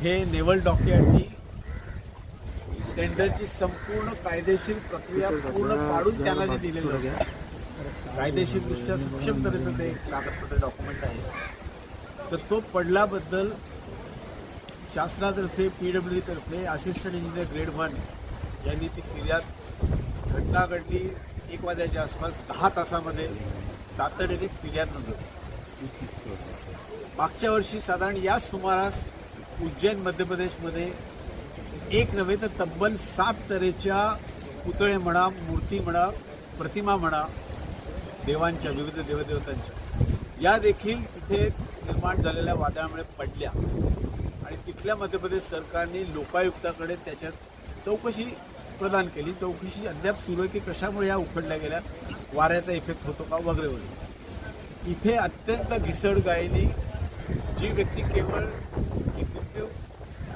हे नेवल डॉकयार्डनी टेंडरची संपूर्ण कायदेशीर प्रक्रिया पूर्ण पाडून त्यांना जे दिलेलं होतं कायदेशीरदृष्ट्या सक्षम तऱ्हेचं ते कागदपत्र डॉक्युमेंट आहे. तर तो पडल्याबद्दल शासनातर्फे पी डब्ल्यू तर्फे असिस्टंट इंजिनियर ग्रेड वन यांनी ती फिर्याद घटना घडली एक वाजायच्या आसपास दहा तासामध्ये तातडीने फिर्याद नोंदवली. मागच्या वर्षी साधारण या सुमारास उज्जैन मध्य प्रदेशमध्ये एक नव्हे तर तब्बल सात तऱ्हेच्या पुतळे म्हणा मूर्ती म्हणा प्रतिमा म्हणा देवांच्या विविध देवदेवतांच्या. या देखील तिथे निर्माण झालेल्या वादळामुळे पडल्या. आणि तिथल्या मध्य प्रदेश सरकारने लोकायुक्ताकडे त्याच्यात चौकशी प्रदान केली. चौकशी अद्याप सुरू आहे की कशामुळे या उखडल्या गेल्या वाऱ्याचा इफेक्ट होतो का वगैरे वगैरे. इथे अत्यंत घिसड गायनी जी व्यक्ती केवळ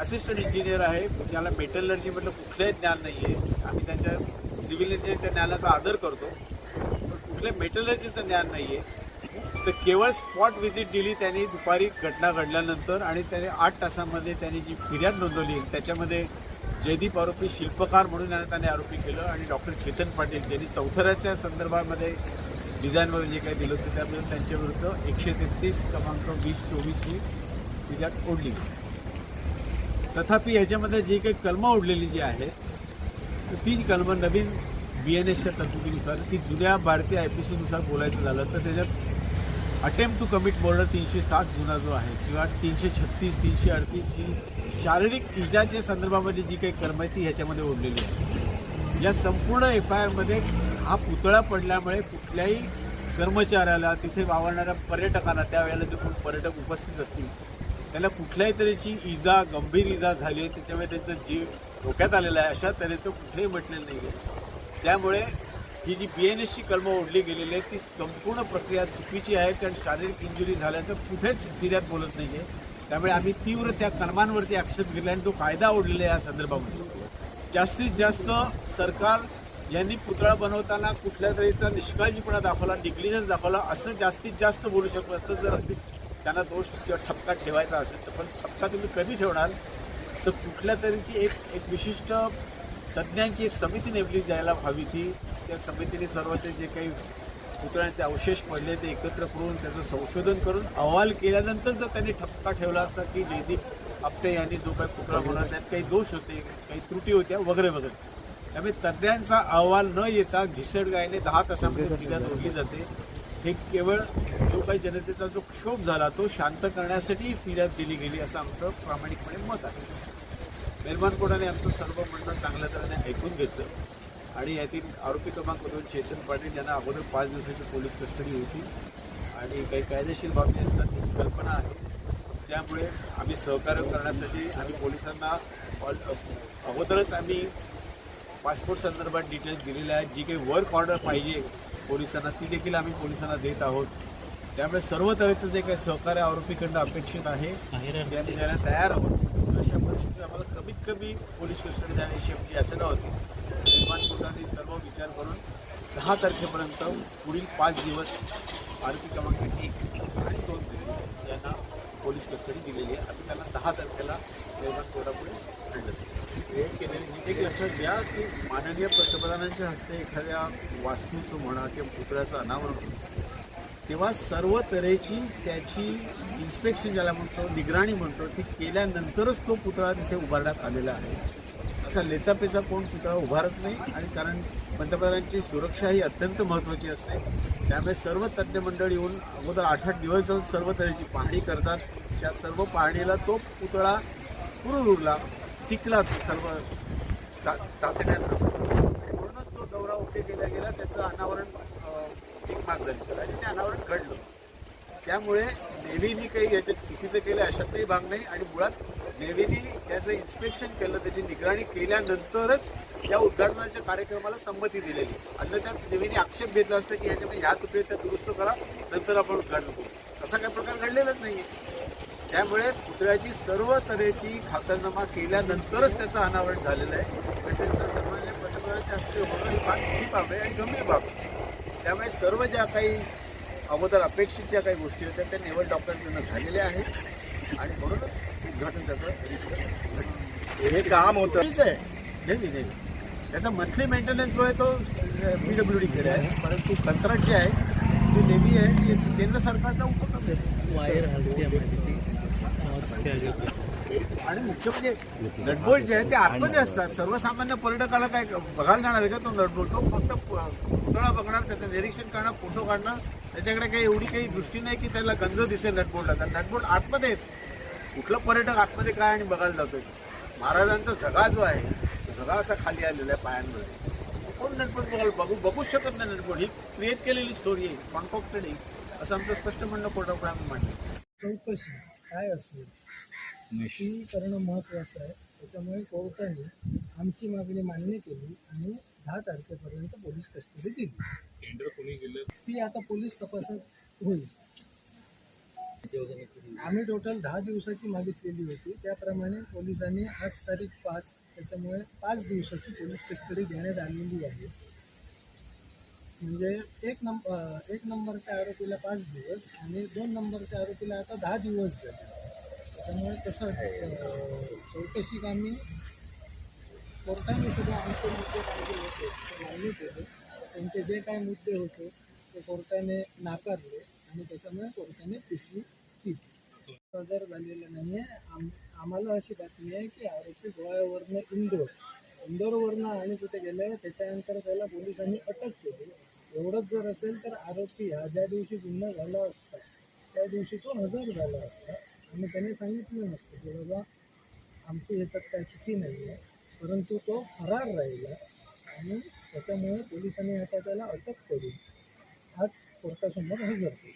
असिस्टंट इंजिनियर आहे. ज्याला मेटलर्जी म्हटलं कुठलंही ज्ञान नाही आहे आम्ही त्यांच्या सिव्हिल इंजिनियरच्या ज्ञानाचा आदर करतो. पण कुठल्या मेटलर्जीचं ज्ञान नाही आहे तर केवळ स्पॉट व्हिजिट दिली त्यांनी दुपारी घटना घडल्यानंतर आणि त्याने आठ तासामध्ये त्यांनी जी फिर्याद नोंदवली त्याच्यामध्ये जयदीप आरोपी शिल्पकार म्हणून यांना त्याने आरोपी केलं आणि डॉक्टर चेतन पाटील ज्यांनी चौथऱ्याच्या संदर्भामध्ये डिझाईनवर जे काही दिलं होतं त्याबद्दल त्यांच्याविरुद्ध एकशे तेहतीस क्रमांक वीस चोवीस ही फिर्याद ओढली. तथापि याच्यामध्ये जी काही कलमं ओढलेली जी आहेत ती कलमं नवीन बी एन एसच्या तरतुदीनुसार ती जुन्या भारतीय आय पी सीनुसार बोलायचं झालं तर त्याच्यात अटेम्प्ट टू कमिट मर्डर तीनशे सात जुना जो आहे किंवा तीनशे छत्तीस तीनशे अडतीस ही शारीरिक इजाच्या संदर्भामध्ये जी काही कलम आहे ती ह्याच्यामध्ये ओढलेली आहे या संपूर्ण एफ आय आरमध्ये हा पुतळा पडल्यामुळे कुठल्याही कर्मचाऱ्याला तिथे वावरणाऱ्या पर्यटकांना त्यावेळेला जे कोण पर्यटक उपस्थित असतील त्याला कुठल्याही तऱ्हेची इजा गंभीर इजा झाली आहे त्याच्यामुळे त्यांचा जीव धोक्यात आलेला आहे. अशा तऱ्हेचं कुठेही म्हटलेलं नाही आहे. त्यामुळे ही जी बी एन एसची कलमं ओढली गेलेली आहे ती संपूर्ण प्रक्रिया चुकीची आहे कारण शारीरिक इंजुरी झाल्याचं कुठेच फिर्यात बोलत नाही आहे. त्यामुळे आम्ही तीव्र त्या कलमांवरती ॲक्शन घेतला आणि तो कायदा ओढलेला आहे या संदर्भामध्ये. जास्तीत जास्त सरकार यांनी पुतळा बनवताना कुठल्या तऱ्हेचा निष्काळजीपणा दाखवला निग्लिजन्स दाखवला असं जास्तीत जास्त बोलू शकलं असतं जर त्यांना दोष किंवा ठपका ठेवायचा असेल तर पण ठपका तुम्ही कधी ठेवणार? तर कुठल्या तऱ्हेची एक एक विशिष्ट तज्ज्ञांची एक समिती नेमली जायला हवी ती. त्या समितीने सर्व ते जे काही पुतळ्यांचे अवशेष पडले ते एकत्र करून त्याचं संशोधन करून अहवाल केल्यानंतर जर त्यांनी ठपका ठेवला असता की जयदीप आपटे यांनी जो काही पुतळा होणार त्यात काही दोष होते काही त्रुटी होत्या वगैरे वगैरे. त्यामुळे तज्ज्ञांचा अहवाल न येता घिसडगायने दहा तासामध्ये फिर्याद ओढली जाते. हे केवळ जो काही जनतेचा जो क्षोभ झाला तो शांत करण्यासाठी फिर्याद दिली गेली असं आमचं प्रामाणिकपणे मत आहे. मेहरबान कोर्टाने आमचं सर्व म्हणणं चांगल्या तऱ्हेने ऐकून घेतलं. आणि यातील आरोपी क्रमांक दोन चेतन पाटील यांना अगोदर पाच दिवसाची पोलीस कस्टडी होती आणि काही कायदेशीर बाबी असतात ही कल्पना आहे. त्यामुळे आम्ही सहकार्य करण्यासाठी आम्ही पोलिसांना ऑल- अगोदरच आम्ही पासपोर्ट संदर्भात डिटेल्स दिलेल्या आहेत. जी काही वर्क ऑर्डर पाहिजे पोलिसांना ती देखील आम्ही पोलिसांना देत आहोत. त्यामुळे सर्व तऱ्हेचं जे काही सहकार्य आरोपीकडनं अपेक्षित आहे द्यायला तयार आहोत. अशा परिस्थितीत आम्हाला कमीत कमी पोलीस कस्टडी देण्याची आमची याचना होती. निर्माण कोर्टाने सर्व विचार करून दहा तारखेपर्यंत पुढील पाच दिवस आरोपी क्रमांक एक आणि दोन यांना पोलीस कस्टडी दिलेली आहे. आम्ही त्यांना दहा तारखेला निर्माण कोर्टापुढे आणलं केलेली एक लक्षात घ्या की माननीय पंतप्रधानांच्या हस्ते एखाद्या वास्तूचं म्हणा किंवा पुतळ्याचं अनावरण तेव्हा सर्व तऱ्हेची त्याची इन्स्पेक्शन ज्याला म्हणतो निगराणी म्हणतो ती केल्यानंतरच तो पुतळा तिथे उभारण्यात आलेला आहे. असा लेचापेचा कोण पुतळा उभारत नाही आणि कारण पंतप्रधानांची सुरक्षा ही अत्यंत महत्त्वाची असते. त्यामुळे सर्व तज्ज्ञ मंडळ येऊन अगोदर आठ आठ दिवस जाऊन सर्व तऱ्हेची पाहणी करतात. त्या सर्व पाहणीला तो पुतळा पुरून उरला टिकला सर्व चा चाचण्यात म्हणूनच तो दौरा ओके केला गेला. त्याचं अनावरण अं, झाली आणि ते अनावरण घडलं. त्यामुळे नेव्हीनी काही याच्यात चुकीचं केलं अशातही भाग नाही आणि मुळात नेव्हीनी त्याचं इन्स्पेक्शन केलं त्याची निगराणी केल्यानंतरच या उद्घाटनाच्या कार्यक्रमाला संमती दिलेली. अन्यथा नेव्हीने आक्षेप घेतला असता की याच्यामध्ये ह्या तुकडे त्या दुरुस्त करा नंतर आपण उद्घाटन करू. असा काही प्रकार घडलेलाच नाही त्यामुळे पुतळ्याची सर्व तऱ्हेची खातरजमा केल्यानंतरच त्याचं अनावरण झालेलं आहे. म्हणजे सर्वांनी सन्मान्य पंतप्रधानांच्या हस्ते होणं ही फार मोठी बाब आहे आणि गंभीर बाब आहे. त्यामुळे सर्व ज्या काही अगोदर अपेक्षित ज्या काही गोष्टी होत्या त्या नेवल डॉक्टरांकडनं झालेल्या आहेत. आणि म्हणूनच उद्घाटन त्याचं हे काम होतं. आहे. नाही नाही, नाही त्याचा मंथली मेंटेनन्स जो आहे तो पी डब्ल्यू डीकडे आहे. परंतु कंत्राट जे आहे ते नेव्ही आहे. ते केंद्र सरकारचा उपक्रम आहे. वायर. आणि मुख्य म्हणजे नटबोल्ट जे आहे ते आतमध्ये असतात. सर्वसामान्य पर्यटकाला काय बघायला जाणार आहे का तो नटबोल्ट तो फक्त पुतळा बघणार त्याचं निरीक्षण करणार फोटो काढणार. त्याच्याकडे काही एवढी काही दृष्टी नाही की त्याला गंज दिसेल नटबोल्टला तर नटबोल्ट आतमध्ये आहेत कुठला पर्यटक आतमध्ये काय आणि बघायला जातोय महाराजांचा झगा जो आहे तो झगा असा खाली आलेला आहे पायांमध्ये. कोण नटबोल्ट बघायला बघू? बघूच शकत नाही नटबोल्ट ही क्रिएट केलेली स्टोरी आहे. कॉन्कॉक्टेड आहे असं आमचं स्पष्ट म्हणणं आम्ही मांडलं. चौकशी काय असेल? ती करणं महत्त्वाचं आहे. त्याच्यामुळे कोर्टाने आमची मागणी मान्य केली आणि दहा तारखेपर्यंत पोलीस कस्टडी दिली. ती आता पोलीस तपासात होईल. आम्ही टोटल दहा दिवसाची मागितलेली होती. त्याप्रमाणे पोलिसांनी आज तारीख पाच त्याच्यामुळे पाच दिवसाची पोलीस कस्टडी देण्यात आलेली आहे. म्हणजे एक नंबर एक नंबरच्या आरोपीला पाच दिवस आणि दोन नंबरच्या आरोपीला आता दहा दिवस झाले. त्याच्यामुळे तसं अं, चौकशी कामी कोर्टाने सुद्धा आमचे मुद्दे पाहिजे होते ते मान्य केले त्यांचे जे काय मुद्दे होते ते कोर्टाने नाकारले आणि त्याच्यामुळे कोर्टाने पिशवी सी दिली हजर झालेलं नाही आहे आम आम्हाला अशी बातमी आहे की आरोपी गोळ्यावरनं इंदोर इंदोरवरनं आणि कुठे गेल्यावर त्याच्यानंतर त्याला पोलिसांनी अटक केली. एवढंच जर असेल तर आरोपी हा ज्या दिवशी गुन्हा झाला असता त्या दिवशी तो हजर झाला असता. आणि त्याने सांगितलं नसतं की बाबा आमची ह्याच्यात काय चुकी नाही आहे परंतु तो फरार राहिला आणि त्याच्यामुळे पोलिसांनी आता त्याला अटक करून आज कोर्टासमोर हजर केली.